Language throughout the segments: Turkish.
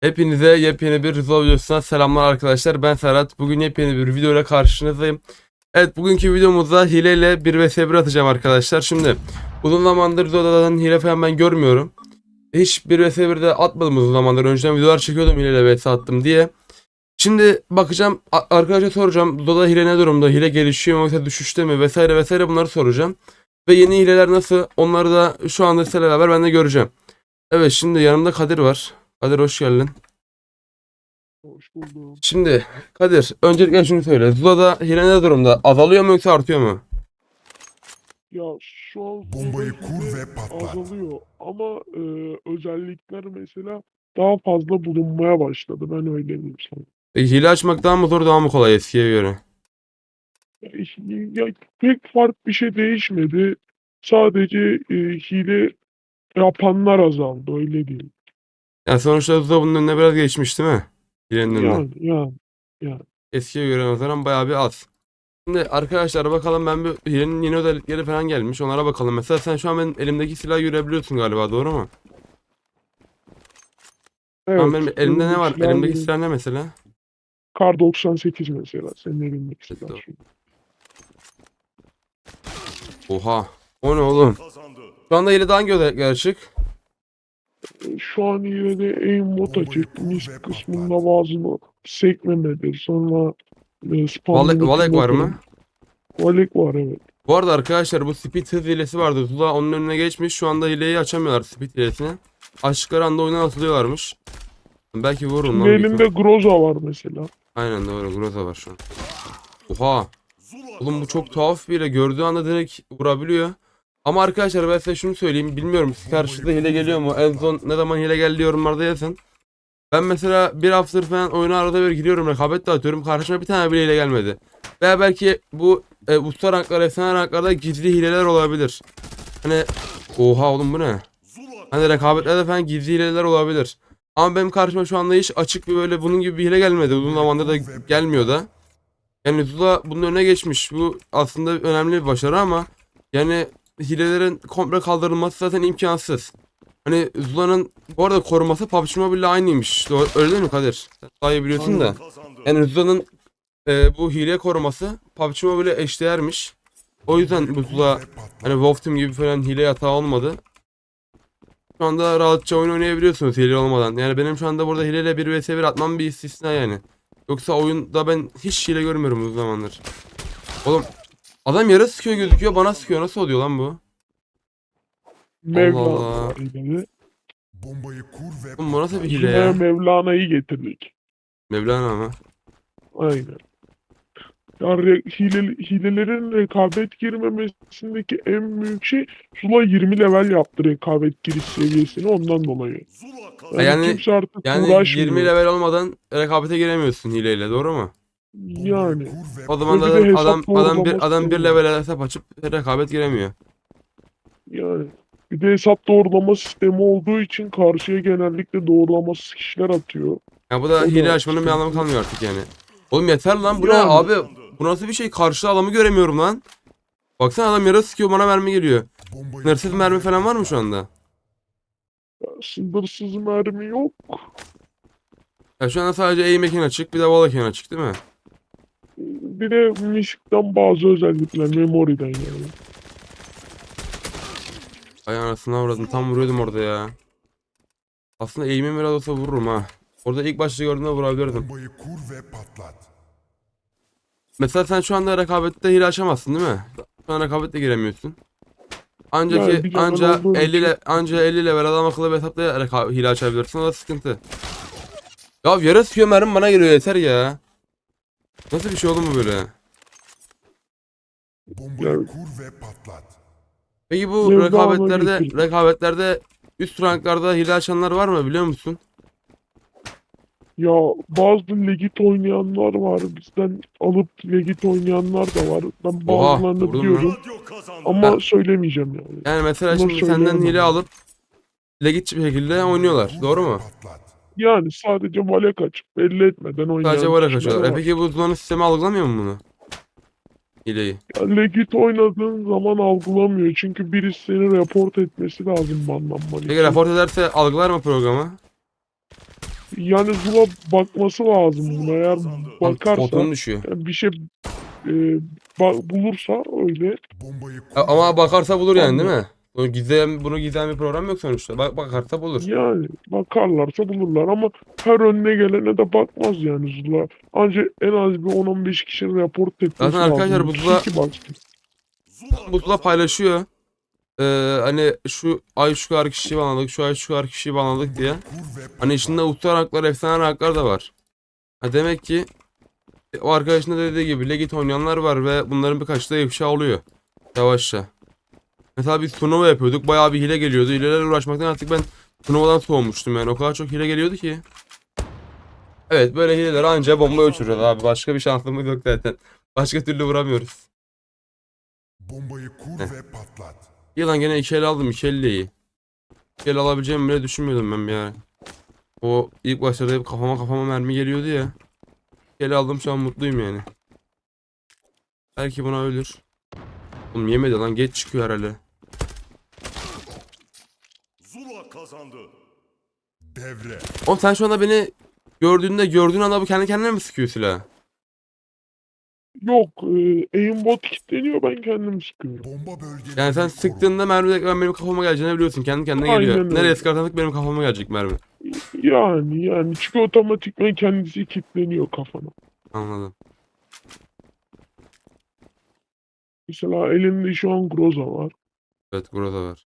Hepinize yepyeni bir Rıza videosundan selamlar arkadaşlar. Ben Serhat. Bugün yepyeni bir video ile karşınızdayım. Evet bugünkü videomuzda hileyle 1 vs 1 atacağım arkadaşlar. Şimdi uzun zamandır Zoda'dan hile falan ben görmüyorum. Hiç 1 vs 1'de atmadım uzun zamandır. Önceden videolar çekiyordum hileyle vs attım diye. Şimdi bakacağım arkadaşa soracağım. Zoda hile ne durumda? Hile gelişiyor mu yoksa düşüşte mi? Vesaire vesaire bunları soracağım. Ve yeni hileler nasıl? Onları da şu anda sizlerle beraber ben de göreceğim. Evet şimdi yanımda Kadir var. Kadir hoş geldin. Hoş buldum. Şimdi Kadir öncelikle şunu söyle. Zula'da hile ne durumda? Azalıyor mu yoksa artıyor mu? Ya şu an Bombayı kur ve patlat. azalıyor ama e, özellikler mesela daha fazla bulunmaya başladı. Ben öyle diyeyim sana. E, hile açmak daha mı zor daha mı kolay eskiye göre? Ya, ya pek fark bir şey değişmedi. Sadece e, hile yapanlar azaldı öyle diyeyim. Yani sonuçta bunun önüne biraz geçmiş değil mi? Hilenin önüne. Yani yani Eskiye göre nazaran bayağı bir az. Şimdi arkadaşlar bakalım ben bir hilenin yeni özellikleri falan gelmiş. Onlara bakalım. Mesela sen şu an benim elimdeki silahı görebiliyorsun galiba doğru mu? Şu an benim elimde ne var? Elimdeki silah ne mesela? Kar 98 mesela senin elindeki Evet, silah. doğru. Oha. O ne oğlum? Şu anda hile hangi özellikler açık? E, Şu an yine de aim Mis ve kısmında bazı sekmemedir. Sonra e, Valek, Valek var mı? Valek var evet. Bu arada arkadaşlar bu speed hız hilesi vardı. Zula onun önüne geçmiş. Şu anda hileyi açamıyorlar speed hilesini. Açtıkları anda oyundan atılıyorlarmış. Belki vurun Şimdi lan. elinde. Groza var mesela. Aynen doğru. Groza var şu an. Oha. Oğlum bu çok tuhaf bir hile. Gördüğü anda direkt vurabiliyor. Ama arkadaşlar ben size şunu söyleyeyim. Bilmiyorum siz karşınıza hile geliyor mu? En son ne zaman hile geldi yorumlarda yazın. Ben mesela bir haftadır falan oyuna arada bir giriyorum. Rekabet de atıyorum. Karşıma bir tane bile hile gelmedi. Veya belki bu e, usta ranklar, efsane ranklarda gizli hileler olabilir. Hani oha oğlum bu ne? Hani rekabetlerde falan gizli hileler olabilir. Ama benim karşıma şu anda hiç açık bir böyle bunun gibi bir hile gelmedi. Uzun zamandır da gelmiyor da. Yani Zula bunun önüne geçmiş. Bu aslında önemli bir başarı ama yani hilelerin komple kaldırılması zaten imkansız. Hani Zula'nın bu arada koruması PUBG Mobile aynıymış. Öyle değil mi Kadir? Sen daha iyi biliyorsun da. Yani Zula'nın e, bu hile koruması PUBG Mobile eşdeğermiş. O yüzden bu Zula hani Wolf Team gibi falan hile hata olmadı. Şu anda rahatça oyun oynayabiliyorsunuz hile olmadan. Yani benim şu anda burada hileyle 1 vs 1 atmam bir istisna yani. Yoksa oyunda ben hiç hile görmüyorum uzun zamandır. Oğlum adam yere sıkıyor gözüküyor bana sıkıyor nasıl oluyor lan bu? Mevlana Allah. Bombayı kur ve Oğlum bu nasıl bir hile Yine ya? Mevlana'yı getirdik. Mevlana ama. Aynen. Ya re- hile, hilelerin rekabet girmemesindeki en büyük şey Zula 20 level yaptı rekabet giriş seviyesini ondan dolayı. Yani, yani- kimse artık Yani uğraşmıyor. 20 level olmadan rekabete giremiyorsun hileyle doğru mu? Yani. O zaman da Öyle bir adam hesap adam bir adam bir level hesap açıp rekabet giremiyor. Yani. Bir de hesap doğrulama sistemi olduğu için karşıya genellikle doğrulamasız kişiler atıyor. Ya bu da O da hile açmanın bir sıkıntı. anlamı kalmıyor artık yani. Oğlum yeter lan bu ne Yani. abi? Bu nasıl bir şey? Karşı adamı göremiyorum lan. Baksana adam yere sıkıyor bana mermi geliyor. kur mermi falan var mı şu anda? Ya, sınırsız mermi yok. Ya şu anda sadece aim ekin açık bir de wall ekin açık değil mi? Bir de Misk'ten bazı özellikler memoriden yani. Ay anasını avradım tam vuruyordum orada ya. Aslında aim'im biraz olsa vururum ha. Orada ilk başta gördüğümde vurabilirdim. Bombayı kur ve patlat. Mesela sen şu anda rekabette hile açamazsın değil mi? Şu an rekabette giremiyorsun. Anca Yani ki bir zaman anca olduğu 50 için- ile anca 50 level adam akıllı bir hesapla reka- hile açabilirsin o da sıkıntı. Ya yere sıkıyor mermi bana geliyor yeter ya. Nasıl bir şey oldu mu böyle? Bombayı kur ve patlat. Peki bu Mevzu rekabetlerde analitik. rekabetlerde üst ranklarda hile açanlar var mı biliyor musun? Ya bazı legit oynayanlar var. Bizden alıp legit oynayanlar da var. Ben Oha, bazılarını vurdun mu? biliyorum. Ama Ha. söylemeyeceğim yani. Yani mesela Bunları şimdi senden hile alıp legit bir şekilde oynuyorlar. Doğru mu? Patlat. Yani sadece valek açıp belli etmeden oynayan Sadece kişiler kaçıyorlar. E peki bu Zula'nın sistemi algılamıyor mu bunu? Hileyi. Ya legit oynadığın zaman algılamıyor. Çünkü birisi seni report etmesi lazım banlanman Peki için. raport ederse algılar mı programı? Yani Zula bakması lazım buna. Eğer bakarsa Otum düşüyor. yani bir şey e, ba- bulursa öyle Bombayı kur A- Ama bakarsa bulur yani değil mi? Bunu gizleyen, bunu gizleyen bir program yok sonuçta. Bak bakarsa bulur. yani bakarlarsa bulurlar ama her önüne gelene de bakmaz yani Zula. Ancak en az bir 10-15 kişi rapor etmesi Zaten arkadaşlar bu Zula- baksın. Mutlu'la paylaşıyor. Ee, hani şu ay şu kadar kişiyi banladık, şu ay şu kadar kişiyi banladık diye. Hani içinde usta ranklar, efsane ranklar da var. Ha demek ki e, o arkadaşın da dediği gibi Legit oynayanlar var ve bunların birkaçı da ifşa oluyor. Yavaşça. Mesela biz turnuva yapıyorduk. Bayağı bir hile geliyordu. Hilelerle uğraşmaktan artık ben turnuvadan soğumuştum yani. O kadar çok hile geliyordu ki. Evet böyle hileler anca bomba uçuruyor abi. Başka bir şansımız yok zaten. Başka türlü vuramıyoruz. bombayı kur ve patlat. Yılan gene iki el aldım. iki elle iyi. İki el alabileceğimi bile düşünmüyordum ben ara. O ilk başlarda hep kafama kafama mermi geliyordu ya. İki el aldım şu an mutluyum yani. Belki buna ölür. Oğlum yemedi lan geç çıkıyor herhalde. Zula kazandı. Devre. Oğlum sen şu anda beni gördüğünde gördüğün anda bu kendi kendine mi sıkıyor silahı? Yok e, aimbot kilitleniyor ben kendim sıkıyorum. Bomba bölgelerini Yani sen koru. sıktığında mermi direkt benim kafama geleceğini biliyorsun. Kendi kendine Aynen geliyor. öyle. Nereye sıkarsan sık benim kafama gelecek mermi. Yani yani çünkü otomatikman kendisi kilitleniyor kafana. Anladım. Mesela elimde şu an Groza var. Evet burada var.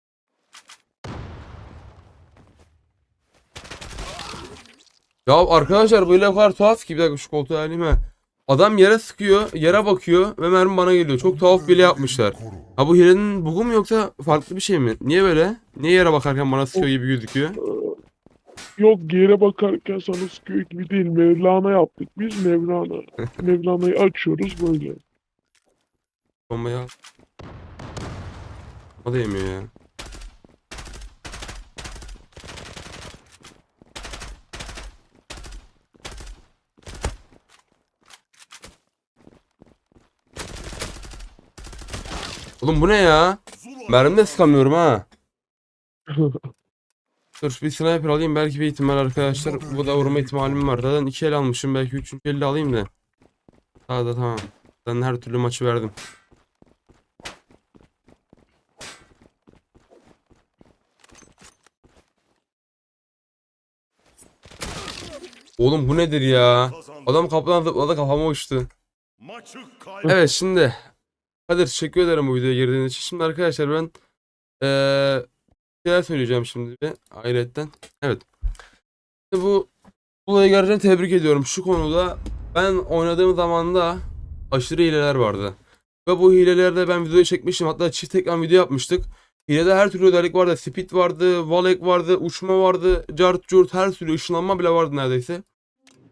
Ya arkadaşlar bu ile o kadar tuhaf ki bir dakika şu koltuğu alayım ha. Adam yere sıkıyor, yere bakıyor ve mermi bana geliyor. Çok tuhaf bir hile yapmışlar. Ha bu hilenin bugu mu yoksa farklı bir şey mi? Niye böyle? Niye yere bakarken bana sıkıyor gibi gözüküyor? Yok yere bakarken sana sıkıyor gibi değil. Mevlana yaptık biz Mevlana. Mevlana'yı açıyoruz böyle. Bombayı al. O da yemiyor ya. Oğlum bu ne ya? Mermi de sıkamıyorum ha. Dur bir sniper alayım belki bir ihtimal arkadaşlar. Bu da vurma ihtimalim var. Zaten iki el almışım belki üçüncü elde alayım da. Daha da tamam. Ben her türlü maçı verdim. Oğlum bu nedir ya? Adam kapıdan zıpladı kafama uçtu. Evet şimdi. Kadir teşekkür ederim bu videoya girdiğiniz için. Şimdi arkadaşlar ben bir şeyler söyleyeceğim şimdi bir ayrıyetten. Evet. Şimdi bu olayı gerçekten tebrik ediyorum. Şu konuda ben oynadığım zamanda aşırı hileler vardı. Ve bu hilelerde ben videoyu çekmiştim. Hatta çift ekran video yapmıştık. Hilede her türlü özellik vardı. Speed vardı, Valek vardı, uçma vardı, cart curt her türlü ışınlanma bile vardı neredeyse.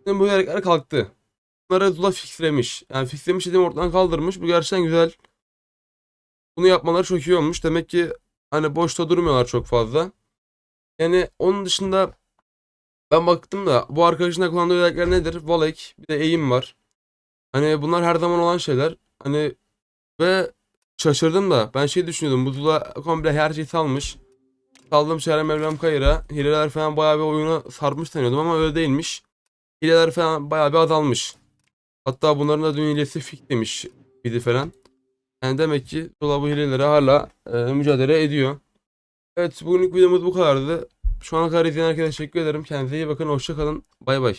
Şimdi bu özellikler kalktı. Bunları Zula fixlemiş. Yani fixlemiş dediğim ortadan kaldırmış. Bu gerçekten güzel. Bunu yapmaları çok iyi olmuş. Demek ki hani boşta durmuyorlar çok fazla. Yani onun dışında ben baktım da bu arkadaşın da kullandığı özellikler nedir? Valek, bir de eğim var. Hani bunlar her zaman olan şeyler. Hani ve şaşırdım da ben şey düşünüyordum. Bu Zula komple her şeyi salmış. Saldığım şeyler Mevlam Kayır'a. Hileler falan bayağı bir oyuna sarmış sanıyordum ama öyle değilmiş. Hileler falan bayağı bir azalmış. Hatta bunların da dün hilesi fik demiş biri falan. Yani demek ki Zula bu hilelere hala e, mücadele ediyor. Evet bugünlük videomuz bu kadardı. Şu ana kadar izleyen herkese teşekkür ederim. Kendinize iyi bakın. Hoşça kalın. Bay bay.